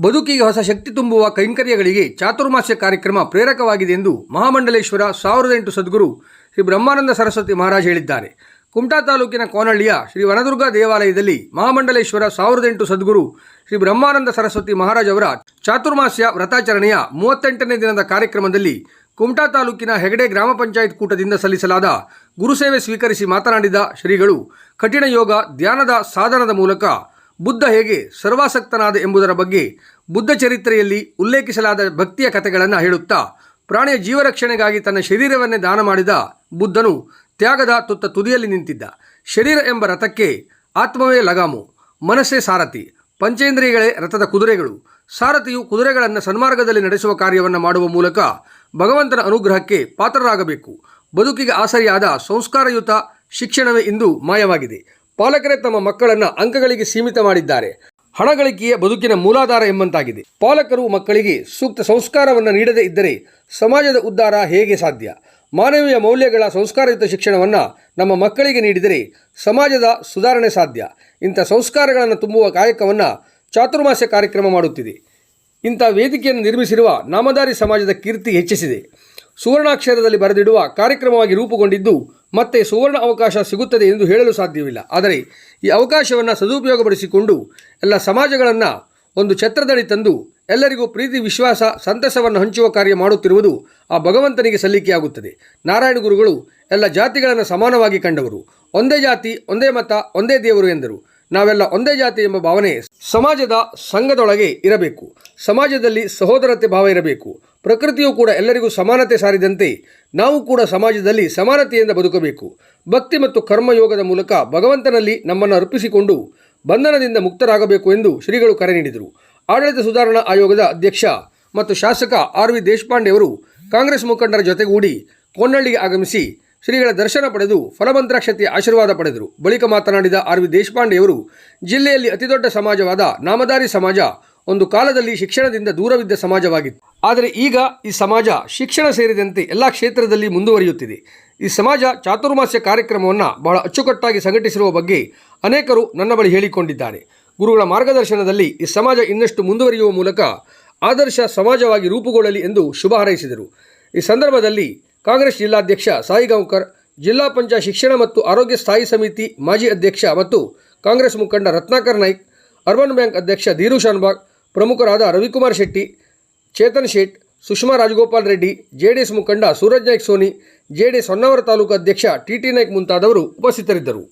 ಬದುಕಿಗೆ ಹೊಸ ಶಕ್ತಿ ತುಂಬುವ ಕೈಂಕರ್ಯಗಳಿಗೆ ಚಾತುರ್ಮಾಸ್ಯ ಕಾರ್ಯಕ್ರಮ ಪ್ರೇರಕವಾಗಿದೆ ಎಂದು ಮಹಾಮಂಡಲೇಶ್ವರ ಸಾವಿರದ ಎಂಟು ಸದ್ಗುರು ಶ್ರೀ ಬ್ರಹ್ಮಾನಂದ ಸರಸ್ವತಿ ಮಹಾರಾಜ್ ಹೇಳಿದ್ದಾರೆ. ಕುಮಟಾ ತಾಲೂಕಿನ ಕೋನಹಳ್ಳಿಯ ಶ್ರೀ ವನದುರ್ಗ ದೇವಾಲಯದಲ್ಲಿ ಮಹಾಮಂಡಲೇಶ್ವರ ಸಾವಿರದ ಎಂಟು ಸದ್ಗುರು ಶ್ರೀ ಬ್ರಹ್ಮಾನಂದ ಸರಸ್ವತಿ ಮಹಾರಾಜ್ ಅವರ ಚಾತುರ್ಮಾಸ್ಯ ವ್ರತಾಚರಣೆಯ ಮೂವತ್ತೆಂಟನೇ ದಿನದ ಕಾರ್ಯಕ್ರಮದಲ್ಲಿ ಕುಮಟಾ ತಾಲೂಕಿನ ಹೆಗಡೆ ಗ್ರಾಮ ಪಂಚಾಯತ್ ಕೂಟದಿಂದ ಸಲ್ಲಿಸಲಾದ ಗುರುಸೇವೆ ಸ್ವೀಕರಿಸಿ ಮಾತನಾಡಿದ ಶ್ರೀಗಳು, ಕಠಿಣ ಯೋಗ, ಧ್ಯಾನದ ಸಾಧನದ ಮೂಲಕ ಬುದ್ಧ ಹೇಗೆ ಸರ್ವಾಸಕ್ತನಾದ ಎಂಬುದರ ಬಗ್ಗೆ ಬುದ್ಧ ಚರಿತ್ರೆಯಲ್ಲಿ ಉಲ್ಲೇಖಿಸಲಾದ ಭಕ್ತಿಯ ಕಥೆಗಳನ್ನು ಹೇಳುತ್ತಾ, ಪ್ರಾಣಿಯ ಜೀವರಕ್ಷಣೆಗಾಗಿ ತನ್ನ ಶರೀರವನ್ನೇ ದಾನ ಮಾಡಿದ ಬುದ್ಧನು ತ್ಯಾಗದ ತುತ್ತ ತುದಿಯಲ್ಲಿ ನಿಂತಿದ್ದ. ಶರೀರ ಎಂಬ ರಥಕ್ಕೆ ಆತ್ಮವೇ ಲಗಾಮು, ಮನಸ್ಸೇ ಸಾರಥಿ, ಪಂಚೇಂದ್ರಿಯಗಳೇ ರಥದ ಕುದುರೆಗಳು. ಸಾರಥಿಯು ಕುದುರೆಗಳನ್ನು ಸನ್ಮಾರ್ಗದಲ್ಲಿ ನಡೆಸುವ ಕಾರ್ಯವನ್ನು ಮಾಡುವ ಮೂಲಕ ಭಗವಂತನ ಅನುಗ್ರಹಕ್ಕೆ ಪಾತ್ರರಾಗಬೇಕು. ಬದುಕಿಗೆ ಆಸರಿಯಾದ ಸಂಸ್ಕಾರಯುತ ಶಿಕ್ಷಣವೇ ಇಂದು ಮಾಯವಾಗಿದೆ. ಪಾಲಕರೇ ತಮ್ಮ ಮಕ್ಕಳನ್ನು ಅಂಕಗಳಿಗೆ ಸೀಮಿತ ಮಾಡಿದ್ದಾರೆ. ಹಣ ಗಳಿಕೆಯೇ ಬದುಕಿನ ಮೂಲಾಧಾರ ಎಂಬಂತಾಗಿದೆ. ಪಾಲಕರು ಮಕ್ಕಳಿಗೆ ಸೂಕ್ತ ಸಂಸ್ಕಾರವನ್ನು ನೀಡದೇ ಇದ್ದರೆ ಸಮಾಜದ ಉದ್ಧಾರ ಹೇಗೆ ಸಾಧ್ಯ? ಮಾನವೀಯ ಮೌಲ್ಯಗಳ ಸಂಸ್ಕಾರಯುತ ಶಿಕ್ಷಣವನ್ನು ನಮ್ಮ ಮಕ್ಕಳಿಗೆ ನೀಡಿದರೆ ಸಮಾಜದ ಸುಧಾರಣೆ ಸಾಧ್ಯ. ಇಂಥ ಸಂಸ್ಕಾರಗಳನ್ನು ತುಂಬುವ ಕಾಯಕವನ್ನು ಚಾತುರ್ಮಾಸ್ಯ ಕಾರ್ಯಕ್ರಮ ಮಾಡುತ್ತಿದೆ. ಇಂಥ ವೇದಿಕೆಯನ್ನು ನಿರ್ಮಿಸಿರುವ ನಾಮಧಾರಿ ಸಮಾಜದ ಕೀರ್ತಿ ಹೆಚ್ಚಿಸಿದೆ. ಸುವರ್ಣಾಕ್ಷರದಲ್ಲಿ ಬರೆದಿಡುವ ಕಾರ್ಯಕ್ರಮವಾಗಿ ರೂಪುಗೊಂಡಿದ್ದು ಮತ್ತೆ ಸುವರ್ಣ ಅವಕಾಶ ಸಿಗುತ್ತದೆ ಎಂದು ಹೇಳಲು ಸಾಧ್ಯವಿಲ್ಲ. ಆದರೆ ಈ ಅವಕಾಶವನ್ನು ಸದುಪಯೋಗಪಡಿಸಿಕೊಂಡು ಎಲ್ಲ ಸಮಾಜಗಳನ್ನು ಒಂದು ಛತ್ರದಡಿ ತಂದು ಎಲ್ಲರಿಗೂ ಪ್ರೀತಿ, ವಿಶ್ವಾಸ, ಸಂತಸವನ್ನು ಹಂಚುವ ಕಾರ್ಯ ಮಾಡುತ್ತಿರುವುದು ಆ ಭಗವಂತನಿಗೆ ಸಲ್ಲಿಕೆಯಾಗುತ್ತದೆ ನಾರಾಯಣ ಗುರುಗಳು ಎಲ್ಲ ಜಾತಿಗಳನ್ನು ಸಮಾನವಾಗಿ ಕಂಡವರು. ಒಂದೇ ಜಾತಿ, ಒಂದೇ ಮತ, ಒಂದೇ ದೇವರು ಎಂದರು. ನಾವೆಲ್ಲ ಒಂದೇ ಜಾತಿ ಎಂಬ ಭಾವನೆ ಸಮಾಜದ ಸಂಘದೊಳಗೆ ಇರಬೇಕು. ಸಮಾಜದಲ್ಲಿ ಸಹೋದರತೆ ಭಾವ ಇರಬೇಕು. ಪ್ರಕೃತಿಯು ಕೂಡ ಎಲ್ಲರಿಗೂ ಸಮಾನತೆ ಸಾರಿದಂತೆ ನಾವು ಕೂಡ ಸಮಾಜದಲ್ಲಿ ಸಮಾನತೆಯಿಂದ ಬದುಕಬೇಕು. ಭಕ್ತಿ ಮತ್ತು ಕರ್ಮಯೋಗದ ಮೂಲಕ ಭಗವಂತನಲ್ಲಿ ನಮ್ಮನ್ನು ಅರ್ಪಿಸಿಕೊಂಡು ಬಂಧನದಿಂದ ಮುಕ್ತರಾಗಬೇಕು ಎಂದು ಶ್ರೀಗಳು ಕರೆ ನೀಡಿದರು. ಆಡಳಿತ ಸುಧಾರಣಾ ಆಯೋಗದ ಅಧ್ಯಕ್ಷ ಮತ್ತು ಶಾಸಕ ಆರ್ ವಿ ದೇಶಪಾಂಡೆ ಅವರು ಕಾಂಗ್ರೆಸ್ ಮುಖಂಡರ ಜೊತೆಗೂಡಿ ಕೊನ್ನಳ್ಳಿಗೆ ಆಗಮಿಸಿ ಶ್ರೀಗಳ ದರ್ಶನ ಪಡೆದು ಫಲಮಂತ್ರಾಕ್ಷತೆಯ ಆಶೀರ್ವಾದ ಪಡೆದರು. ಬಳಿಕ ಮಾತನಾಡಿದ ಆರ್ ವಿ ದೇಶಪಾಂಡೆಯವರು, ಜಿಲ್ಲೆಯಲ್ಲಿ ಅತಿದೊಡ್ಡ ಸಮಾಜವಾದ ನಾಮಧಾರಿ ಸಮಾಜ ಒಂದು ಕಾಲದಲ್ಲಿ ಶಿಕ್ಷಣದಿಂದ ದೂರವಿದ್ದ ಸಮಾಜವಾಗಿತ್ತು. ಆದರೆ ಈಗ ಈ ಸಮಾಜ ಶಿಕ್ಷಣ ಸೇರಿದಂತೆ ಎಲ್ಲ ಕ್ಷೇತ್ರದಲ್ಲಿ ಮುಂದುವರಿಯುತ್ತಿದೆ. ಈ ಸಮಾಜ ಚಾತುರ್ಮಾಸ್ಯ ಕಾರ್ಯಕ್ರಮವನ್ನು ಬಹಳ ಅಚ್ಚುಕಟ್ಟಾಗಿ ಸಂಘಟಿಸಿರುವ ಬಗ್ಗೆ ಅನೇಕರು ನನ್ನ ಬಳಿ ಹೇಳಿಕೊಂಡಿದ್ದಾರೆ. ಗುರುಗಳ ಮಾರ್ಗದರ್ಶನದಲ್ಲಿ ಈ ಸಮಾಜ ಇನ್ನಷ್ಟು ಮುಂದುವರಿಯುವ ಮೂಲಕ ಆದರ್ಶ ಸಮಾಜವಾಗಿ ರೂಪುಗೊಳ್ಳಲಿ ಎಂದು ಶುಭ ಹಾರೈಸಿದರು. ಈ ಸಂದರ್ಭದಲ್ಲಿ ಕಾಂಗ್ರೆಸ್ ಜಿಲ್ಲಾಧ್ಯಕ್ಷ ಸಾಯಿಗಾಂವ್ಕರ್, ಜಿಲ್ಲಾ ಪಂಚಾಯತ್ ಶಿಕ್ಷಣ ಮತ್ತು ಆರೋಗ್ಯ ಸ್ಥಾಯಿ ಸಮಿತಿ ಮಾಜಿ ಅಧ್ಯಕ್ಷ ಮತ್ತು ಕಾಂಗ್ರೆಸ್ ಮುಖಂಡ ರತ್ನಾಕರ್ ನಾಯ್ಕ್, ಅರ್ಬನ್ ಬ್ಯಾಂಕ್ ಅಧ್ಯಕ್ಷ ಧೀರು ಶಾನ್ಬಾಗ್, ಪ್ರಮುಖರಾದ ರವಿಕುಮಾರ್ ಶೆಟ್ಟಿ, ಚೇತನ್ ಶೇಟ್, ಸುಷ್ಮಾ ರಾಜಗೋಪಾಲ್ ರೆಡ್ಡಿ, ಜೆಡಿಎಸ್ ಮುಖಂಡ ಸೂರಜ್ ನಾಯ್ಕ್ ಸೋನಿ, ಜೆಡಿಎಸ್ ಹೊನ್ನಾವರ ತಾಲೂಕು ಅಧ್ಯಕ್ಷ ಟಿಟಿ ನಾಯ್ಕ್ ಮುಂತಾದವರು ಉಪಸ್ಥಿತರಿದ್ದರು.